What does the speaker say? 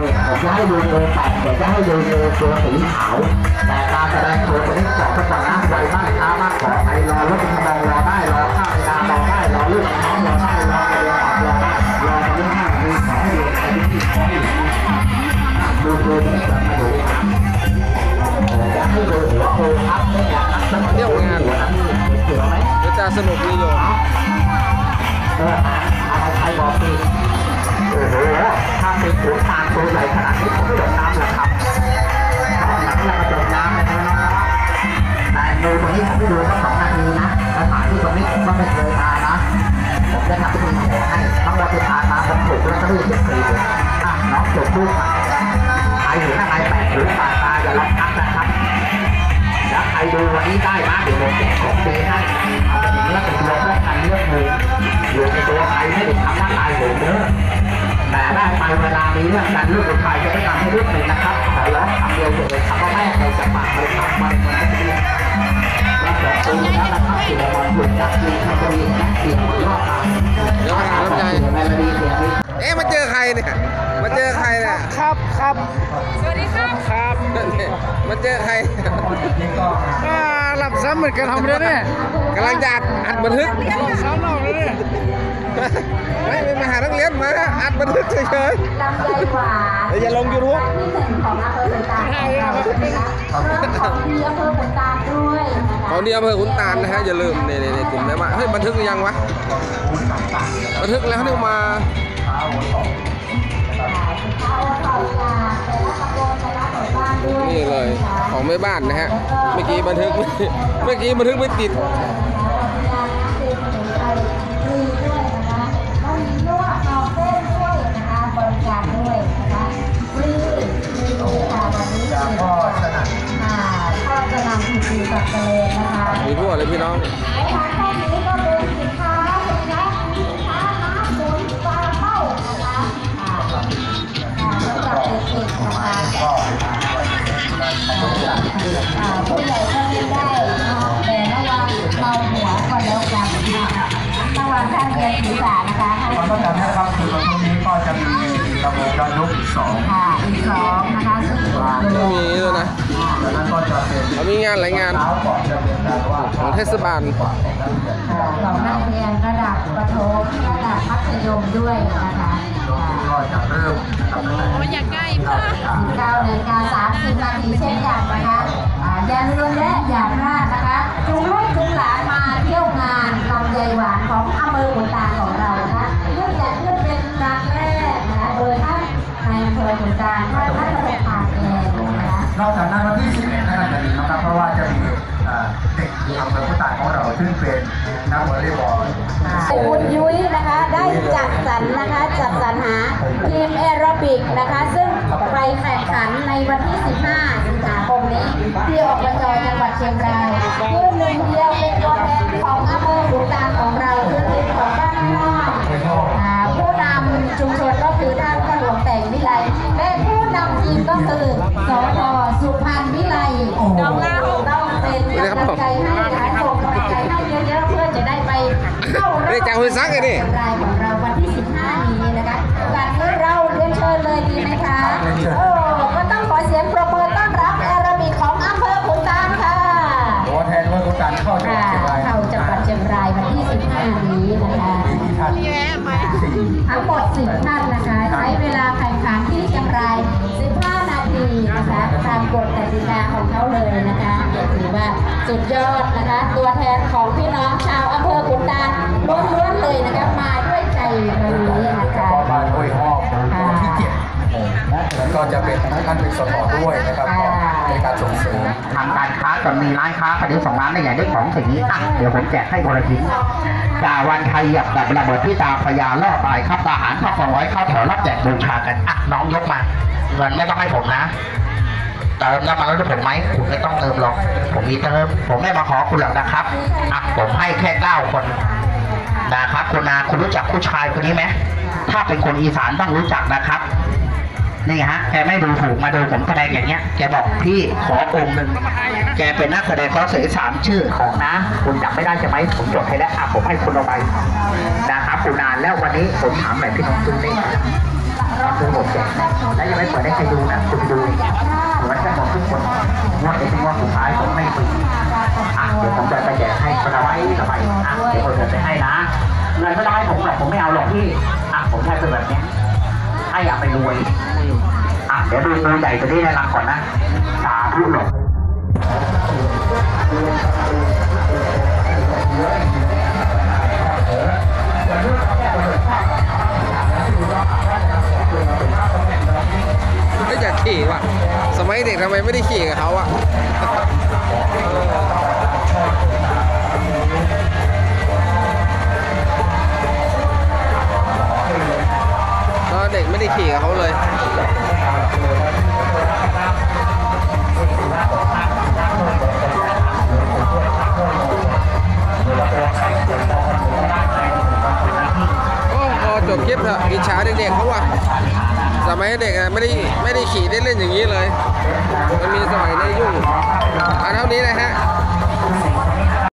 นี่ผมจะให้ดูงูแปดเดี๋ยวจะให้ดูงูตัวสีขาว แต่การแสดงตัวตัวนี้บอกไปก่อนะไวมากช้ามากขอใครอรถจะมองรอได้รอข้าวเวลารอได้รอเรื่องน้องรอได้รอเรียนออกรอได้รอไปรองห้ามีขอให้ดูใครที่ขอให้ดูดูตัวนี้ก่อนมาดูจะให้ดูหัวโคครับเนี่ยครับเที่ยวงานเดี๋ยวจะสนุกดีอยู่เอออะไรใครบอกสิโอ้โหถ้าเป็นขุนตาลตัวใหญ่ขนาดนี้ผมไม่โดดน้ำหรอกครับหลังเราโดดน้ำเลยนะน้องๆแต่ดูตรงนี้ผมไม่ดูสักสองนาทีนะสถานที่ตรงนี้ก็ไม่เคยมานะผมจะทำพิธีขอให้ทั้งวันที่ผ่านมาผมถูกแลอตเตอรี่เจ็ดปีเลยอะน้องจดลูกมาใครอยู่ข้างในแปดหรือปากตาอย่าล็อกนับนะครับแล้วใครดูวันนี้ได้มาเดี๋ยวผมแจกของฟรีให้เอาเป็นอย่างนี้แล้วเป็นตัวป้องกันเรื่องมืออยู่ในตัวใครไม่ได้ทำร่างกายผมเด้อแต่ได้ไป เวลามีเรื่องกันลูกผู้ชายจะไม่ทำให้ลูกหนึ่งนะครับแต่ร้องคำเดียวเลยคำว่าแม่เลยจะปากเลยคำมันมันไม่ดีแล้วสองปีแล้วนะครับเสียบอลหยุดจากทีมคาร์บีนะเสียงรอบมาเดี๋ยวมาหาลำไยเสียงเมโลดี้เสียงนี้เอ๊ะมาเจอใครเนี่ยมาเจอใครเนี่ยครับครับสวัสดีครับครับมาเจอใครอ่าหลับซ้ำเหมือนกันทำเลยเนี่ยกำลังจะอัดอัดบันทึกซ้ำเราเลยเนี่ย ไม่เป็นมหานักเรียนมาอัดบันทึกเฉยลำไยหวานๆเดี๋ยวจะลงยูทูบที่หนึ่งของอำเภอขุนตาลของเรานะคะเรื่องของดีอำเภอขุนตาลด้วยนะคะของดีอำเภอขุนตาลนะฮะอย่าลืมในในในกลุ่มได้มาเฮ้ยบันทึกหรือยังวะบันทึกแล้วเนี่ยมาข้าวทอดยาแต่ละตำบลแต่ละหมู่บ้านด้วยนี่เลยของแม่บ้านนะฮะเมื่อกี้บันทึกไม่เมื่อกี้บันทึกไม่ติด ด็กๆนะคะอ่าผู้ใหญ่ก็เล่ได้แต่ระวังเมาหัวก็แล้วกันระวังท่านเรียนศีรษะนะคะให้ความต้องการนะครับคือตรงนี้ก็จะมี ระบบย้อนยุคอีกสองค่ะอีกสองนะคะซึ่งว่ามีด้วยนะแล้วนั้นก็จะเป็นเขามีงานหลายงานเช้าก่อนจะเป็นการว่าของเทศบาลของนักเรียนระดับประถมระดับมัธยมด้วยนะคะอ่าก็จะเริ่มทำตั้งแต่19นาฬิกา30นาทีเช่นกันนะคะอ่าอย่าลืมและอย่าพลาดนะคะจุงลูกจุงหลาน ซึ่งเป็นนักวอลเลย์บอลคุณยุ้ยนะคะได้จัดสรรนะคะจัดสรรหาทีมแอโรบิกนะคะ ซึ่งไปแข่งขันในวันที่ 15 สิงหาคมนี้ ที่อบจจังหวัดเชียงรายคือหนึ่งเดียวเป็นตัวแทนของอำเภอขุนตาลของเราคือทีมของบ้านนอกอ่าผู้นำชุมชนก็คือท่านพ่อหลวงแต่งวิไลและผู้นำทีมก็คือสพสุพรรณวิไลต้องเล่าต้องเป็นกำลังใจให้นะคะ ส่งกำลังใจให้เยอะๆเพื่อจะได้ไปเข้ารอบเรียกจากห้วยซักไงนี่รายของเราวันที่ 15 นี้นะคะโอกาสนี้เราเรียนเชิญเลยดีไหมคะโอ้ก็ต้องขอเสียงปรบมือต้อนรับแอโรบิกของอำเภอขุนตาลค่ะตัวแทนว่าพุทธาเข้าจังหค่ะวัดเชียงรายเข้าจังหวัดเชียงรายวันที่ 15 นี้นะคะมีที่ท่านสี่ทั้งหมด10ท่านนะคะ ใช้เวลาแข่งขันที่เชียงราย15 นาทีนะคะตามกฎกติกาของเขาเลยนะคะถือว่าสุดยอดนะคะ ตัวแทนของพี่น้องชาวอำเภอขุนตาลล้วนๆเลยนะคะมาด้วยใจวันนี้นะคะก็มาด้วยห้องตัวที่เจ็ดแล้วก็จะเป็นท่านเป็นสตด้วยนะครับในการส่งเสริมทางการค้าจะมีร้านค้าประเดี๋ยวสองร้านได้อย่างได้ของสิ่งนี้อะเดี๋ยวผมแจกให้คนละชิ้นจ่าวันไทยหยับกับระเบิดที่ตาพญาล่อตายครับทหารข้าวกองร้อยเข้าแถวรับแจกบูชากันอะน้องยกมาเงินไม่ต้องให้ผมนะ เติมน้ำมันรถผมไหมคุณไม่ต้องเติมหรอก ผมมีเติม ผมไม่มาขอคุณหรอกนะครับอะผมให้แค่เก้าคนนะครับคุณนาคุณรู้จักผู้ชายคนนี้ไหมถ้าเป็นคนอีสานต้องรู้จักนะครับนี่ฮะแกไม่ดูถูกมาดูผมแสดงอย่างเงี้ยแกบอกพี่ขอองค์หนึ่งแกเป็นนักแสดงเขาเสียสามชื่อของนะ คุณจำไม่ได้ใช่ไหมผมจดให้แล้วอะผมให้คุณเอาไปนะครับคุณนานแล้ววันนี้ผมถามหน่อยพี่น้องจุ้งนี่ ซื้อหมและยังไม่เปิดให้ใครดูนะคุณดูเหมือนกันหมดทุกคนงวดนี้เป็นงวดสุดท้ายผมไม่ฟรีอะเดี๋ยวผมจะไปแจกให้คนละไว้ละใบอะเดี๋ยวผมจะไปให้นะเงินไม่ได้ผมหรอกผมไม่เอาหรอกพี่อะผมแค่เป็นแบบเนี้ยให้อยากไปรวยอะเดี๋ยวดูมือใหญ่ตัวนี้ในรังก่อนนะสาธุหลง ไม่ได้ขี่กับเขาอะตอนเด็กไม่ได้ขี่กับเขาเลยโอ้พอจบคลิปเถอะอิจฉาเด็กๆเขาว่ะ สมัยเด็กไม่ได้ไม่ได้ขี่ได้เล่นอย่างนี้เลย มันมีสมัยได้ยุ่งอันเท่านี้นะฮะ